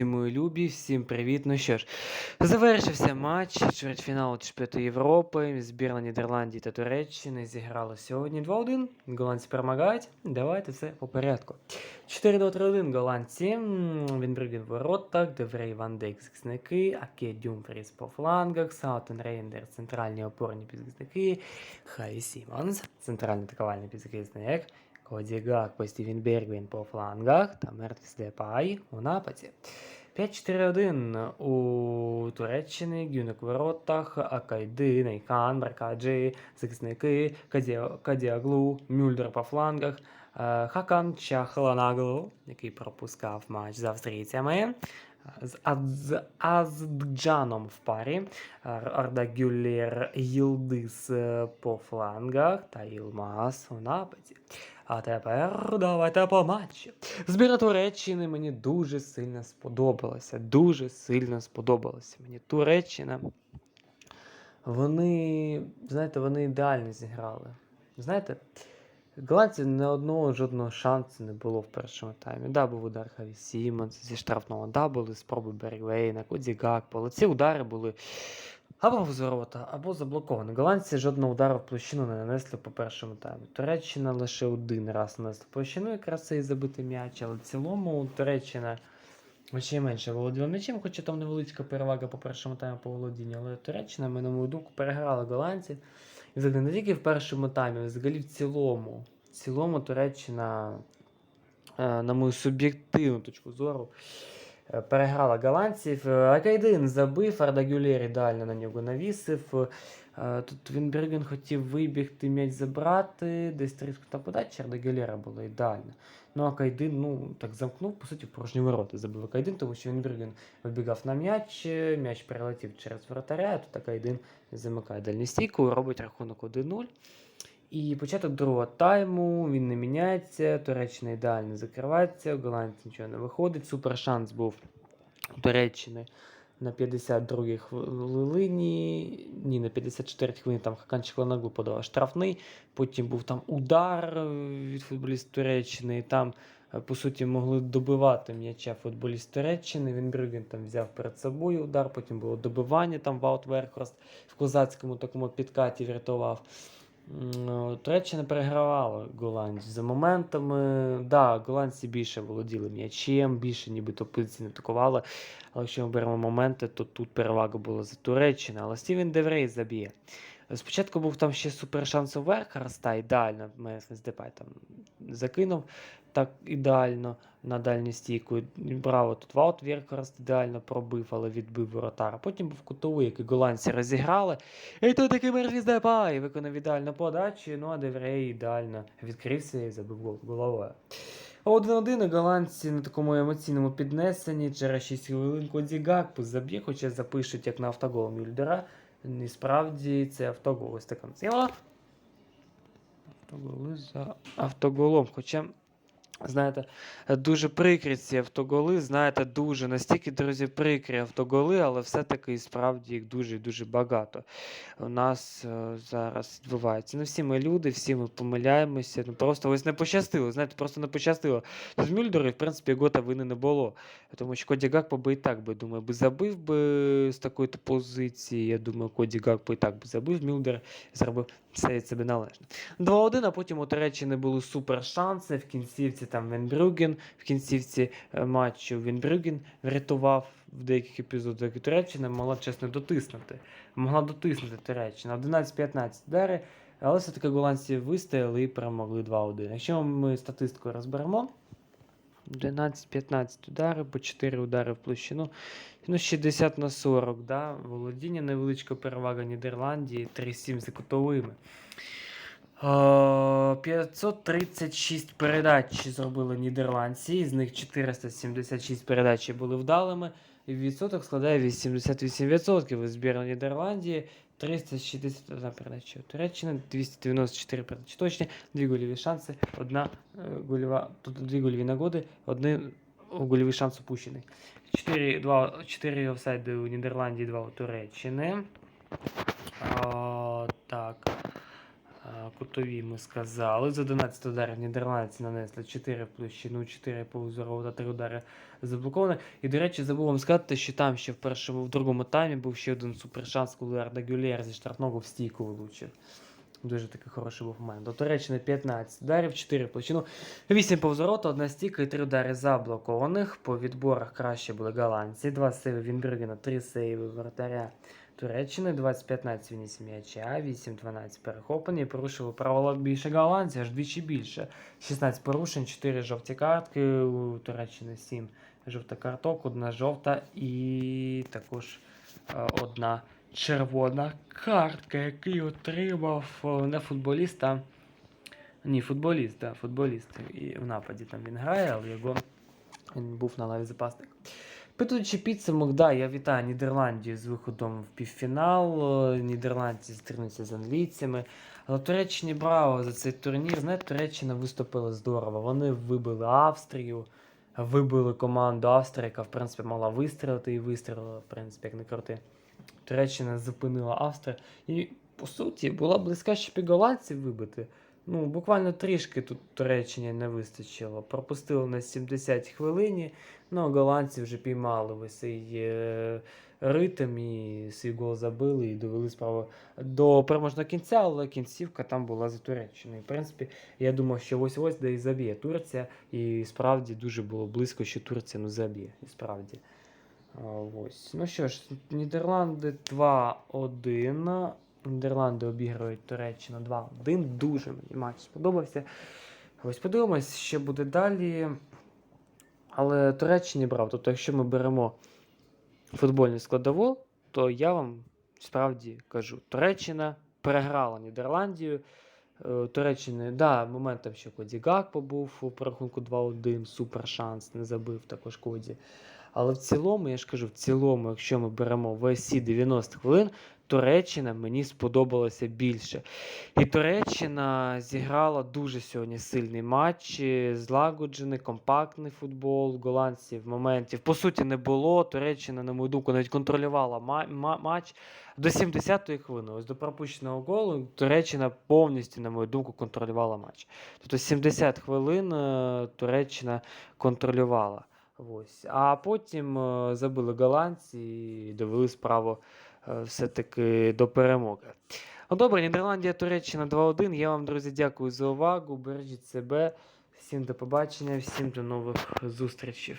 Мої любі, всім привіт. Ну що ж, завершився матч чвертьфіналу чемпіонату Європи. Збірна Нідерландії та Туреччини зіграла сьогодні 2-1. Голландці перемагають. Давайте все по порядку. 4-2-3-1 голландці. Вінбрюген в воротах, Деврей Ван Дейк захисники, Аке Дюмфріс по флангах, Саутен Рейндер центральні опорні підзахисники, Хай Сімонс центральний атакувальний підзахисник, Коді Гак по Бергвін по флангах та Мертвіс Депай у нападі. 5-4-1 у Туреччини, Гюнок в воротах, Акайди, Нейхан, Баркаджи, захисники, Кадіаглу, Мюльдер по флангах, Хакан Чахланаглу, який пропускав матч з австрійцями, з, Адз, з Аздджаном в парі, Ар- Арда Гюллер, Йилдис е, по флангах та Ілмас у нападі. А тепер давайте по матчі. Збірна Туреччини мені дуже сильно сподобалася. Дуже сильно сподобалася мені Туреччина. Вони, знаєте, вони ідеально зіграли. Знаєте, голландців не одного жодного шансу не було в першому таймі. Да, був удар Хаві Сімонс зі штрафного, да, були спроби Берігвейна, Коді Гакпо, але ці удари були або з ворота, або заблоковані. Голландці жодного удару в площину не нанесли по першому таймі. Туреччина лише один раз нанесла площину, якраз цей забитий м'яч, але в цілому Туреччина ще менше володіла м'ячем, хоча там невеличка перевага по першому тайму по володінню, але Туреччина, на мою думку, переграла голландців. Взагалі не тільки в першому таймі, взагалі в цілому. В цілому Туреччина, е, на мою суб'єктивну точку зору, е, переграла голландців. Е, Акайдин забив, Арда Гюлєр ідеально на нього навісив. Е, Тут Вінберген хотів вибігти, м'яч забрати, десь трішки та подача Арда Гюлєра була ідеальна. Ну а Кайдин, ну, так замкнув, по суті, в порожні ворота забив Кайдин, тому що Вінберген вибігав на м'яч, м'яч перелетів через вратаря, а тут Кайдин замикає дальню стійку, робить рахунок 1-0. І початок другого тайму, він не міняється, Туреччина ідеально закривається, у голландців нічого не виходить. Супер шанс був у Туреччини на 52-й хвилині, ні, на 54-й хвилині там Хакан Чехланаглу подавав штрафний, потім був там удар е, від футболіста Туреччини, і там, е, по суті, могли добивати м'яча футболіст Туреччини. Він Брюген там взяв перед собою удар, потім було добивання, там Ваут Верхорст в козацькому такому підкаті врятував. Туреччина перегравала голландців. За моментами, да, голландці більше володіли м'ячем, більше нібито позиційно атакували. Але якщо ми беремо моменти, то тут перевага була за Туреччина. але Стівен Деврей заб'є. Спочатку був там ще супер шанс у Верхарста, ідеально, Меснес Депай там закинув так ідеально на дальню стійку. Браво, тут Ваут Верхарст ідеально пробив, але відбив воротара. Потім був кутовий, який голландці розіграли. І тут такий Мерфіс Депай виконав ідеальну подачу, ну а Деврей ідеально відкрився і забив гол головою. А 1-1 голландці на такому емоційному піднесенні через 6 хвилин Коді Гакпу заб'є, хоча запишуть як на автогол Мюльдера. І справді це автогол. Ось така ціла. Автоголи за автоголом. Хоча, знаєте, дуже прикрі ці автоголи. Знаєте, дуже настільки, друзі, прикрі автоголи, але все-таки справді їх дуже дуже багато. У нас е, зараз відбувається. Ну, всі ми люди, всі ми помиляємося. Ну просто ось не пощастило. Знаєте, просто не пощастило. З Мюльдеру, в принципі, Гота вини не було. Тому що Коді Гакпо би і так би, думаю, би забив би з такої позиції. Я думаю, Коді Гакпо і так би забив. Мюльдер зробив все від себе належне. 2-1, а потім у Туреччини були супер шанси. В кінцівці там Венбрюген, в кінцівці е, матчу Венбрюген врятував в деяких епізодах і Туреччина могла чесно дотиснути. Могла дотиснути Туреччина. 11-15 удари, але все-таки голландці вистояли і перемогли 2-1. Якщо ми статистику розберемо, 12-15 удари, по 4 удари в площину. Ну, 60 на 40, да? володіння, невеличка перевага Нідерландії, 3-7 за кутовими. Е, 536 передач зробили нідерландці, з них 476 передач були вдалими. Відсоток складає 88% у збірної Нідерландії. 361 передача Туреччини, 294 передачі точні, дві гольові шанси, одна е, гольова, тут дві гольові нагоди, один гольовий шанс упущений. 4, 2, 4 офсайди у Нідерландії, 2 у Туреччини. Кутові ми сказали. З 11 ударів нідерландці нанесли 4 в площину, 4 по та 3 удари заблоковані. І, до речі, забув вам сказати, що там ще в першому, в другому таймі був ще один супершанс, коли Арда Гюлєр зі штрафного в стійку влучив. Дуже такий хороший був момент. До Туреччини 15 ударів, 4 в площину, 8 по взворота, 1 стійка і 3 удари заблокованих. По відборах краще були голландці. 2 сейви Вінбергена, 3 сейви вратаря Туреччини, 20-15 виніс м'яча, 8-12 перехоплення. Порушили правила більше голландці, аж двічі більше. 16 порушень, 4 жовті картки, у Туреччини 7 жовта карток, одна жовта і також е, одна червона картка, який отримав е, не футболіст, а ні, футболіст, да, футболіст. І в нападі там він грає, але його він був на лаві запасник. Підводячи підсумок, да, я вітаю Нідерландію з виходом в півфінал. Е, Нідерландці зустрінуться з англійцями. Але Туреччині браво за цей турнір. Знаєте, Туреччина виступила здорово. Вони вибили Австрію, вибили команду Австрії, яка в принципі мала вистрілити і вистрілила, в принципі, як не крути. Туреччина зупинила Австрію. І, по суті, була близька, щоб і голландців вибити. Ну, буквально трішки тут Туреччині не вистачило. Пропустили на 70 хвилині. Ну, а голландці вже піймали весь цей е, ритм і свій гол забили і довели справу до переможного кінця, але кінцівка там була за Туреччиною. В принципі, я думав, що ось ось де і заб'є Турція, і справді дуже було близько, що Турція ну заб'є. І справді. Ось. Ну що ж, Нідерланди 2-1. Нідерланди обіграють Туреччину 2-1. Дуже мені матч сподобався. Ось подивимось, що буде далі. Але Туреччині брав. Тобто, якщо ми беремо футбольну складову, то я вам справді кажу: Туреччина переграла Нідерландію. Е, Туреччини, да, моментом ще Коді Гакпо був у порахунку 2-1, супер шанс, не забив також Коді. Але в цілому, я ж кажу, в цілому, якщо ми беремо VSC 90 хвилин, Туреччина мені сподобалася більше. І Туреччина зіграла дуже сьогодні сильний матч, е, злагоджений, компактний футбол. Голландців моментів по суті не було. Туреччина, на мою думку, навіть контролювала ма- ма- матч до 70-ї хвилини. Ось до пропущеного голу Туреччина повністю, на мою думку, контролювала матч. Тобто 70 хвилин е, Туреччина контролювала. Ось. А потім е, забили голландці і довели справу все-таки до перемоги. Ну добре, Нідерландія, Туреччина 2-1. Я вам, друзі, дякую за увагу. Бережіть себе. Всім до побачення, всім до нових зустрічей.